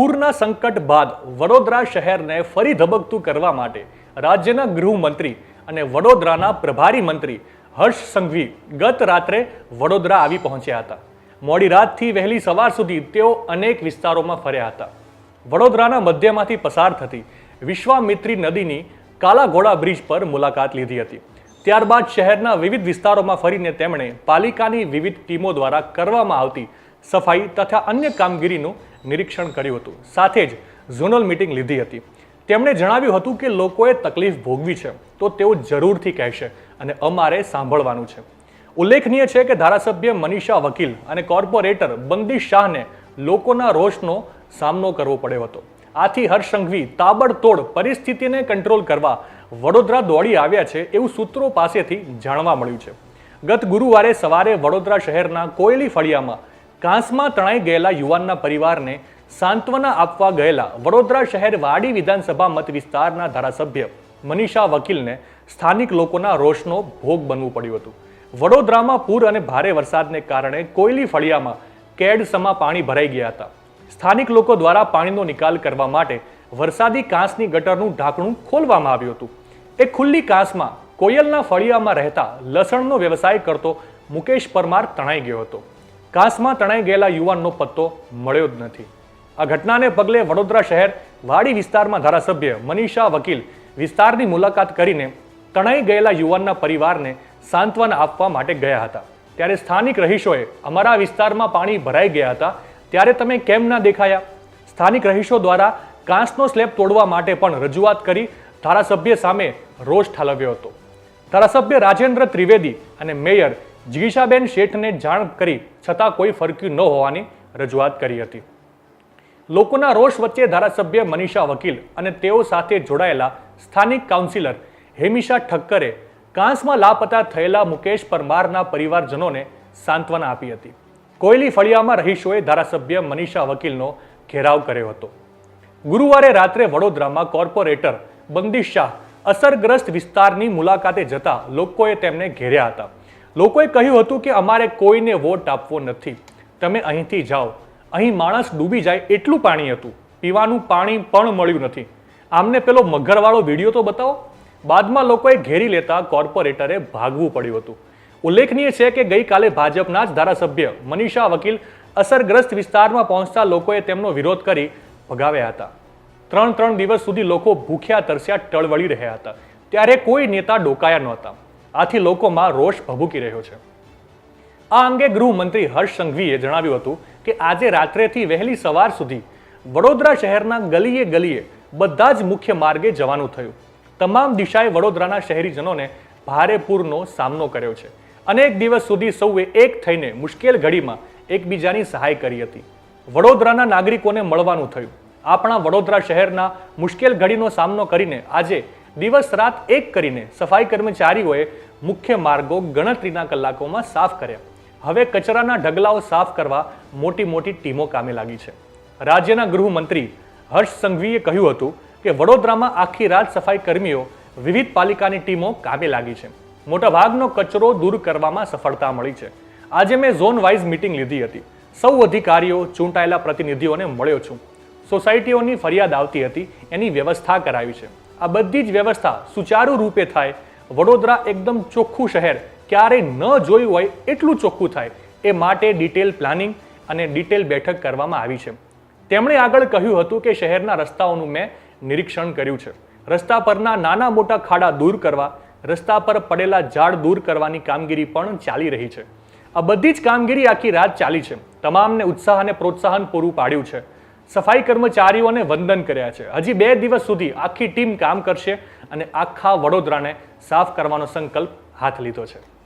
પૂરના સંકટ બાદ વડોદરા શહેરને ફરી ધબકતું કરવા માટે રાજ્યના ગૃહમંત્રી અને વડોદરાના પ્રભારી મંત્રી હર્ષ સંઘવી ગત રાત્રે વડોદરા આવી પહોંચ્યા હતા. મોડી રાતથી વહેલી સવાર સુધી તેઓ અનેક વિસ્તારોમાં ફર્યા હતા. વડોદરાના મધ્યમાંથી પસાર થતી વિશ્વામિત્રી નદીની કાલાઘોડા બ્રિજ પર મુલાકાત લીધી હતી. ત્યારબાદ શહેરના વિવિધ વિસ્તારોમાં ફરીને તેમણે પાલિકાની વિવિધ ટીમો દ્વારા કરવામાં આવતી સફાઈ તથા અન્ય કામગીરીનું નિરીક્ષણ કર્યું હતું. સાથે જ ઝોનલ મિટિંગ લીધી હતી. તેમણે જણાવ્યું હતું કે લોકોએ તકલીફ ભોગવી છે, તો તેઓ જરૂરથી કહેશે અને અમારે સાંભળવાનું છે. ઉલ્લેખનીય છે કે ધારાસભ્ય મનીષા વકીલ અને કોર્પોરેટર બંદી શાહને લોકોના રોષનો સામનો કરવો પડ્યો હતો. આથી હર્ષ સંઘવી તાબડતોડ પરિસ્થિતિને કંટ્રોલ કરવા વડોદરા દોડી આવ્યા છે એવું સૂત્રો પાસેથી જાણવા મળ્યું છે. ગત ગુરુવારે સવારે વડોદરા શહેરના કોયલી ફળિયામાં કાંસમાં તણાઈ ગયેલા યુવાનના પરિવારને સાંત્વના આપવા ગયેલા વડોદરા શહેર વાડી વિધાનસભા મત વિસ્તારના ધારાસભ્ય મનીષા વકીલને સ્થાનિક લોકોના રોષનો ભોગ બનવું પડ્યું હતું. વડોદરામાં પૂર અને ભારે વરસાદને કારણે કોયલી ફળિયામાં કેડસમાં પાણી ભરાઈ ગયા હતા. સ્થાનિક લોકો દ્વારા પાણીનો નિકાલ કરવા માટે વરસાદી કાંસની ગટરનું ઢાંકણું ખોલવામાં આવ્યું હતું. એ ખુલ્લી કાંસમાં કોયલના ફળિયામાં રહેતા લસણનો વ્યવસાય કરતો મુકેશ પરમાર તણાઈ ગયો હતો. કાંસમાં તણાઈ ગયેલા યુવાનનો પત્તો મળ્યો જ નથી. આ ઘટનાને પગલે વડોદરા શહેર વાડી વિસ્તારમાં ધારાસભ્ય મનીષા વકીલ વિસ્તારની મુલાકાત કરીને તણાઈ ગયેલા યુવાનના પરિવારને સાંત્વના આપવા માટે ગયા હતા. ત્યારે સ્થાનિક રહીશોએ અમારા વિસ્તારમાં પાણી ભરાઈ ગયા હતા. ત્યારે તમે કેમ ના દેખાયા? સ્થાનિક રહીશો દ્વારા કાંસનો સ્લેબ તોડવા માટે પણ રજૂઆત કરી ધારાસભ્ય સામે રોષ ઠાલવ્યો હતો. ધારાસભ્ય રાજેન્દ્ર ત્રિવેદી અને મેયર જિગીશાબેન શેઠને જાણ કરી છતાં કોઈ ફરક્યું ન હોવાની રજૂઆત કરી હતી. લોકોના રોષ વચ્ચે ધારાસભ્ય મનીષા વકીલ અને તેઓ સાથે જોડાયેલા સ્થાનિક કાઉન્સિલર હેમિશા ઠક્કરે કાંસમાં લાપતા થયેલા મુકેશ પરમારના પરિવારજનોને સાંત્વના આપી હતી. કોયલી ફળિયામાં રહીશોએ ધારાસભ્ય મનીષા વકીલનો ઘેરાવ કર્યો હતો. ગુરુવારે રાત્રે વડોદરામાં કોર્પોરેટર બંદીશ શાહ અસરગ્રસ્ત વિસ્તારની મુલાકાતે જતા લોકોએ તેમને ઘેર્યા હતા. લોકોએ કહ્યું હતું કે અમારે કોઈને વોટ આપવો નથી. તમે અહીંથી જાઓ. અહીં માણસ ડૂબી જાય એટલું પાણી હતું. પીવાનું પાણી પણ મળ્યું નથી. આમને પેલો મગરવાળો વીડિયો તો બતાવો. બાદમાં લોકોએ ઘેરી લેતા કોર્પોરેટરે ભાગવું પડ્યું હતું. ઉલ્લેખનીય છે કે ગઈકાલે ભાજપના જ ધારાસભ્ય મનીષા વકીલ અસરગ્રસ્ત વિસ્તારમાં પહોંચતા લોકોએ તેમનો વિરોધ કરી ભગાવ્યા હતા. ત્રણ ત્રણ દિવસ સુધી લોકો ભૂખ્યા તરસ્યા ટળવળી રહ્યા હતા. ત્યારે કોઈ નેતા ડોકાયા નહોતા. આથી લોકોમાં રોષ ભભૂકી રહ્યો છે. આ અંગે ગૃહમંત્રી હર્ષ સંઘવીએ જણાવ્યું હતું કે આજે રાત્રેથી વહેલી સવાર સુધી વડોદરા શહેરના ગલીએ ગલીએ બધા જ મુખ્ય માર્ગે જવાનું થયું. તમામ દિશાએ વડોદરાના શહેરીજનોને ભારે પૂરનો સામનો કર્યો છે. અનેક દિવસ સુધી સૌએ એક થઈને મુશ્કેલ ઘડીમાં એકબીજાની સહાય કરી હતી. વડોદરાના નાગરિકોને મળવાનું થયું. આપણા વડોદરા શહેરના મુશ્કેલ ઘડીનો સામનો કરીને આજે દિવસ રાત એક કરીને સફાઈ કર્મચારીઓએ મુખ્ય માર્ગો ગણતરીના કલાકોમાં સાફ કર્યા. હવે કચરાના ઢગલાઓ સાફ કરવા મોટી મોટી ટીમો કામે લાગી છે. રાજ્યના ગૃહમંત્રી હર્ષ સંઘવીએ કહ્યું હતું કે વડોદરામાં આખી રાત સફાઈ કર્મીઓ વિવિધ પાલિકાની ટીમો કામે લાગી છે. મોટાભાગનો કચરો દૂર કરવામાં સફળતા મળી છે. આજે મેં ઝોન વાઇઝ મિટિંગ લીધી હતી. સૌ અધિકારીઓ, ચૂંટાયેલા પ્રતિનિધિઓને મળ્યો છું. સોસાયટીઓની ફરિયાદ આવતી હતી. એની વ્યવસ્થા કરાવી છે. આ બધી જ વ્યવસ્થા સુચારુ રૂપે થાય. વડોદરા એકદમ ચોખ્ખું શહેર. ક્યારેય ન જોયું હોય એટલું ચોખ્ખું થાય. એ માટે ડિટેલ પ્લાનિંગ અને ડિટેલ બેઠક કરવામાં આવી છે. તેમણે આગળ કહ્યું હતું કે શહેરના રસ્તાઓનું મેં નિરીક્ષણ કર્યું છે. રસ્તા પરના નાના મોટા ખાડા દૂર કરવા, રસ્તા પર પડેલા ઝાડ દૂર કરવાની કામગીરી પણ ચાલી રહી છે. આ બધી જ કામગીરી આખી રાત ચાલી છે. તમામને ઉત્સાહ અને પ્રોત્સાહન પૂરું પાડ્યું છે. સફાઈ કર્મચારીઓને વંદન કર્યા છે. હજી બે દિવસ સુધી આખી ટીમ કામ કરશે અને આખા વડોદરાને સાફ કરવાનો સંકલ્પ હાથ લીધો છે.